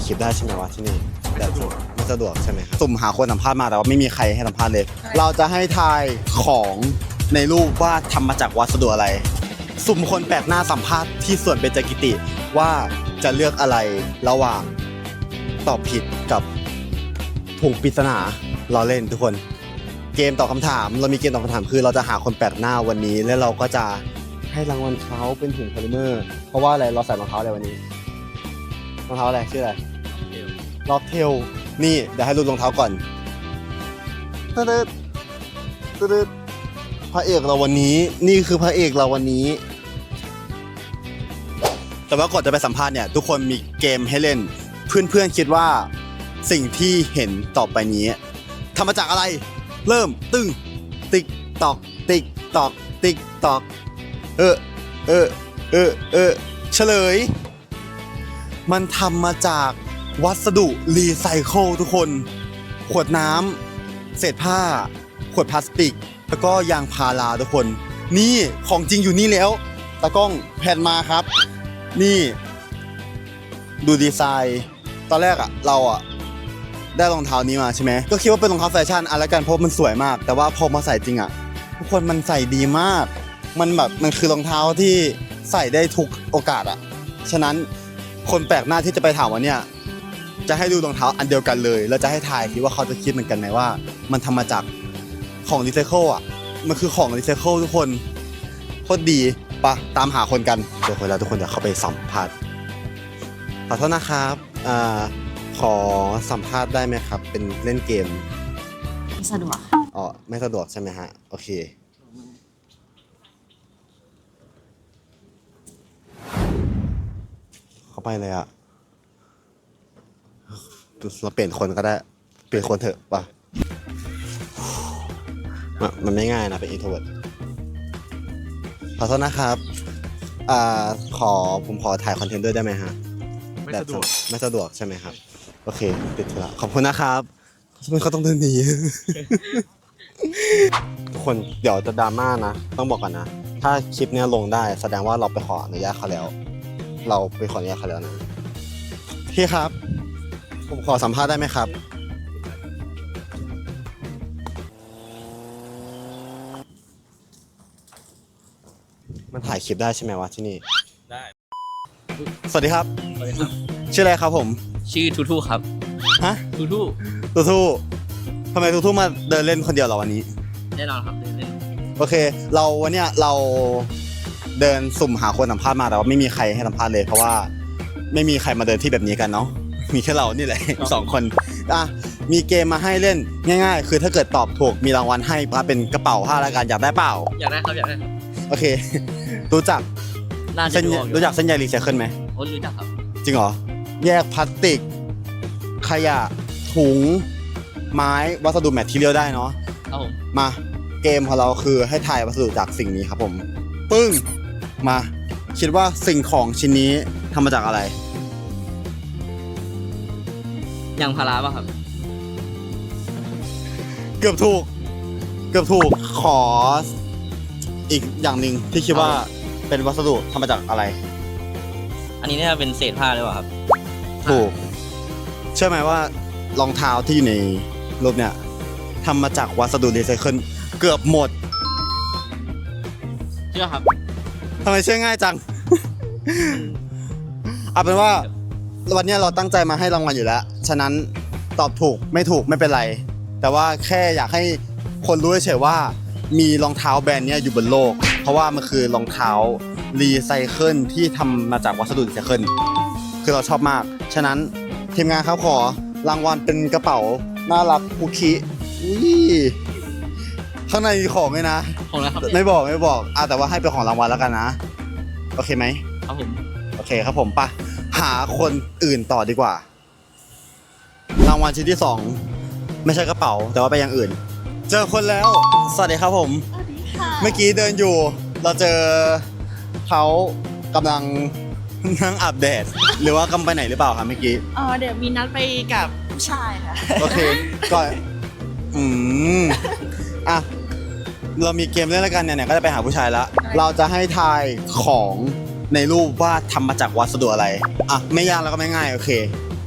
ายคลิปได้ใช่ไหมวะที่นี่ไม่สะดวกไม่สะดวกใช่ไหมครับสุ่มหาคนสัมภาษณ์มาแต่ว่าไม่มีใครให้สัมภาษณ์เลย เราจะให้ทายของในรูปว่าทำมาจากวัสดุอะไร สุ่มคนแปลกหน้าสัมภาษณ์ที่ส่วนเบญจกิติว่าจะเลือกอะไรระหว่างตอบผิดกับถุงปริศนาเราเล่นทุกคน เกมตอบคำถาม เรามีเกมตอบคำถามคือเราจะหาคนแปลกหน้าวันนี้ แล้วเราก็จะให้รางวัลเขาเป็นถุงโพลิเมอร์ เพราะว่าอะไรเราใส่รองเท้าอะไรวันนี้รองเท้าอะไรชื่ออะไร ล็อบเทล นี่เดี๋ยวให้ดูรองเท้าก่อนตึ๊ดตึ๊ดตึ๊ดพระเอกเราวันนี้ นี่คือพระเอกเราวันนี้ แต่ว่าก่อนจะไปสัมภาษณ์เนี่ย ทุกคนมีเกมให้เล่น เพื่อนๆคิดว่าสิ่งที่เห็นต่อไปนี้ทำมาจากอะไร เริ่มตึ้งติ๊กตอก ติ๊กตอก ติ๊กตอก เออเออเออเออเฉลย มันทำมาจาก วัสดุรีไซเคิลทุกคน ขวดน้ำเศษผ้า ขวดพลาสติก แล้วก็ยางพาราทุกคน นี่ของจริงอยู่นี่แล้วตากล้องแผ่นมาครับ นี่ ดูดีไซน์ ตอนแรกอะเราอะได้รองเท้านี้มาใช่ไหมก็คิดว่าเป็นรองเท้าแฟชั่นอะแล้วกันเพราะมันสวยมาก แต่ว่าพอมาใส่จริงอะทุกคนมันใส่ดีมาก มันแบบมันคือรองเท้าที่ใส่ได้ทุกโอกาสอะฉะนั้นคนแปลกหน้าที่จะไปถามวันเนี้ย จะให้ดูรองเท้าอันเดียวกันเลย แล้วจะให้ทายคิดว่าเขาจะคิดเหมือนกันไหมว่า มันทำมาจากของรีไซเคิลอะมันคือของรีไซเคิลทุกคนโคตรดีปะตามหาคนกันเดี๋ยวคนแล้วทุกคนเดี๋ยวเข้าไปสัมภาษณ์ขอโทษนะครับอ่าขอสัมภาษณ์ได้ไหมครับ เป็นเล่นเกมไม่สะดวกอ๋อไม่สะดวกใช่ไหมฮะโอเคเข้าไปเลยอะ เราเปลี่ยนคนก็ได้ เปลี่ยนคนเถอะป่ะมันมันไม่ง่ายนะเป็นอินโทรเวิร์ดขอโทษนะครับ อ่า ขอผมขอถ่ายคอนเทนต์ด้วยได้ไหมฮะ ไม่สะดวก ไม่สะดวกใช่ไหมครับ โอเค ติดธุระขอบคุณนะครับทำไมเขาต้องเดินหนีทุกคนเดี๋ยวจะดราม่านะ ต้องบอกก่อนนะ ถ้าคลิปเนี้ยลงได้ แสดงว่าเราไปขออนุญาตเขาแล้ว เราไปขออนุญาตเขาแล้วนะ พี่ครับ ผมขอสัมภาษณ์ได้ไหมครับ มันถ่ายคลิปได้ใช่ไหมวะที่นี่ ได้ สวัสดีครับ สวัสดีครับ ชื่ออะไรครับผม ชื่อทูทูครับ ฮะ ทูทูทูทูทำไมทูทูมาเดินเล่นคนเดียวเหรอวันนี้ แน่นอนครับเดินเล่นโอเค เราวันเนี้ยเราเดินสุ่มหาคนสัมภาษณ์มาแต่ว่าไม่มีใครให้สัมภาษณ์เลยเพราะว่า ไม่มีใครมาเดินที่แบบนี้กันเนาะ มีแค่เรานี่แหละ สองคนอะมีเกมมาให้เล่นง่าย ๆ คือถ้าเกิดตอบถูกมีรางวัลให้มาเป็นกระเป๋าผ้าละกันอยากได้เปล่า อยากได้ครับอยากได้ครับโอเค รู้จักน่าจะเส้นดูออกอยู่รู้จักเส้นใยรีไซเคิลไหม โอ้รู้จักครับ จริงเหรอ แยกพลาสติก ขยะ ถุง ไม้วัสดุแมททีเรียลได้เนาะ ครับผม มาเกมของเราคือให้ถ่ายวัสดุจากสิ่งนี้ครับผม ปึ้ง มา คิดว่าสิ่งของชิ้นนี้ทำมาจากอะไร ยางพาราป่ะครับ เกือบถูก เกือบถูกขอ อีกอย่างหนึ่งที่คิดว่าเป็นวัสดุทำมาจากอะไร อันนี้น่าจะเป็นเศษผ้าหรือเปล่าครับ ถูก เชื่อไหมว่ารองเท้าที่อยู่ในรูปเนี่ยทำมาจากวัสดุรีไซเคิลเกือบหมดเชื่อครับทำไมเชื่อง่ายจัง เอาเป็นว่า วันเนี้ยเราตั้งใจมาให้รางวัลอยู่แล้ว ฉะนั้นตอบถูกไม่ถูกไม่เป็นไร แต่ว่าแค่อยากให้คนรู้เฉยๆว่า มีรองเท้าแบรนด์เนี้ยอยู่บนโลก เพราะว่ามันคือรองเท้ารีไซเคิลที่ทำมาจากวัสดุรีไซเคิลคือเราชอบมาก ฉะนั้นทีมงานครับขอรางวัลเป็นกระเป๋าน่ารักคุคิอุ้ยข้างในมีของเลยนะ ของแล้วครับไม่บอกไม่บอกอะแต่ว่าให้เป็นของรางวัลแล้วกันนะ โอเคไหม ครับผม โอเคครับผมปะ หาคนอื่นต่อดีกว่า รางวัลชิ้นที่สองไม่ใช่กระเป๋า แต่ว่าเป็นอย่างอื่น เจอคนแล้ว สวัสดีครับผม สวัสดีค่ะเมื่อกี้เดินอยู่ เราเจอเขากำลังนั่งอาบแดด หรือว่ากำไปไหนหรือเปล่าครับเมื่อกี้ อ๋อเดี๋ยวมีนัดไปกับผู้ชายค่ะ โอเคก็อืมอะ เรามีเกมเล่นแล้วกันเนี่ยเนี่ยก็จะไปหาผู้ชายแล้วเราจะให้ทายของ ในรูปว่าทำมาจากวัสดุอะไร อะ ไม่ยากแล้วก็ไม่ง่าย โอเค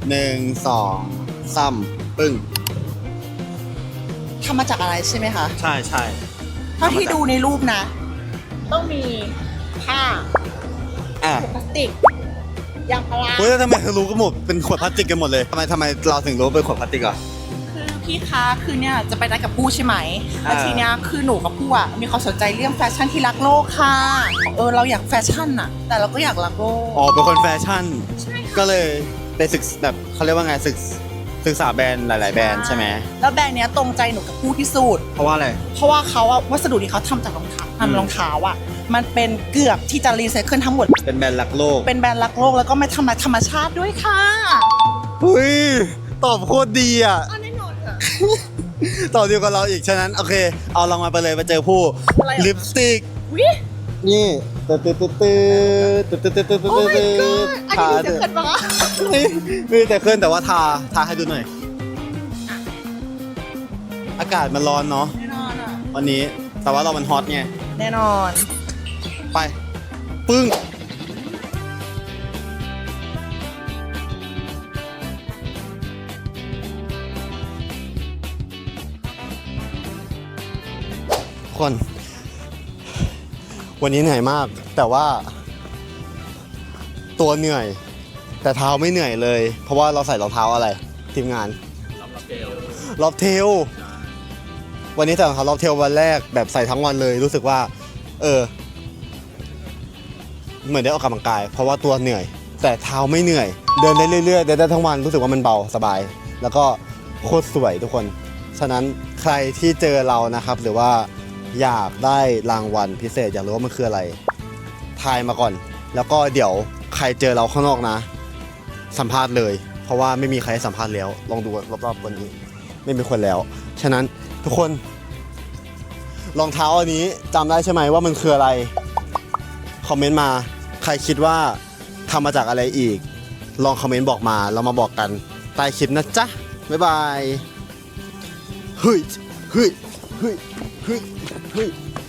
หนึ่งสองสามปึ้ง ทำมาจากอะไรใช่ไหมคะใช่ใช่เท่าที่ดูในรูปนะ ต้องมีผ้าอะพลาสติกยางพารา เฮ้ยแล้วทำไมเธอรู้กันหมดเป็นขวดพลาสติกกันหมดเลยทำไมทำไมเราถึงรู้ว่าเป็นขวดพลาสติกอะคือ พี่คะคือเนี่ยจะไปนัดกับผู้ใช่ไหมแล้วอ่าทีเนี้ยคือหนูกับผู้อะมีความสนใจเรื่องแฟชั่นที่รักโลกค่ะเออเราอยากแฟชั่นอะ แต่เราก็อยากรักโลกอ๋อเป็นคนแฟชั่น ก็เลยไปศึกแบบเขาเรียกว่าไงศึกศึกษาแบรนด์หลาย ๆ แบรนด์ใช่ไหมแล้วแบรนด์เนี้ยตรงใจหนูกับผู้ที่สุดเพราะว่าอะไรเพราะว่าเขาอะวัสดุที่เขาทำจากรองเท้าอืมทำรองเท้าอะมันเป็นเกือบที่จะรีไซเคิลทั้งหมด เป็นแบรนด์รักโลก เป็นแบรนด์รักโลกแล้วก็ไม่ทำลายธรรมชาติด้วยค่ะเฮ้ยตอบโคตรดีอะ อันแน่นอนค่ะตอบเดียวกับเราอีก ฉะนั้น โอเค เอารางวัลไปเลยไปเจอผู้อะไรอะ ลิปสติก วินี่ตึ๊ดตึ๊ดตึ๊ดตึ๊ดตึ๊ดตึ๊ดตึ๊ดตึ๊ดตึ๊ดโอ้ตึ๊ my ด god อันทานี้มีเสียงเกิดมานี่มีแต่เคลื่อนแต่ว่าทา ทาให้ดูหน่อย อากาศมันร้อนเนาะแน่นอนอะวันนี้ แต่ว่าเรามันฮอตไง แน่นอน ไป ปึ้ง คน วันนี้เหนื่อยมาก แต่ว่า ตัวเหนื่อย แต่เท้าไม่เหนื่อยเลย เพราะว่าเราใส่รองเท้าอะไร ทีมงานรอบเทลวันนี้ใส่รองเท้ารอบเทลวันแรกแบบใส่ทั้งวันเลยรู้สึกว่า เออ เหมือนได้ออกกำลังกาย เพราะว่าตัวเหนื่อย แต่เท้าไม่เหนื่อย เดินได้เรื่อยๆเดินได้ทั้งวันรู้สึกว่ามันเบาสบาย แล้วก็โคตรสวยทุกคน ฉะนั้นใครที่เจอเรานะครับ หรือว่า อยากได้รางวัลพิเศษอยากรู้ว่ามันคืออะไร ทายมาก่อน แล้วก็เดี๋ยวใครเจอเราข้างนอกนะ สัมภาษณ์เลย เพราะว่าไม่มีใครให้สัมภาษณ์แล้ว ลองดูรอบๆวันนี้ ไม่มีคนแล้ว ฉะนั้นทุกคนรองเท้าอันนี้จำได้ใช่ไหมว่ามันคืออะไร คอมเมนต์มา ใครคิดว่าทำมาจากอะไรอีก ลองคอมเมนต์บอกมาเรามาบอกกันใต้คลิปนะจ๊ะ บ๊ายบายเฮ้ยเฮ้ยเฮ้ยเฮ้ย complete.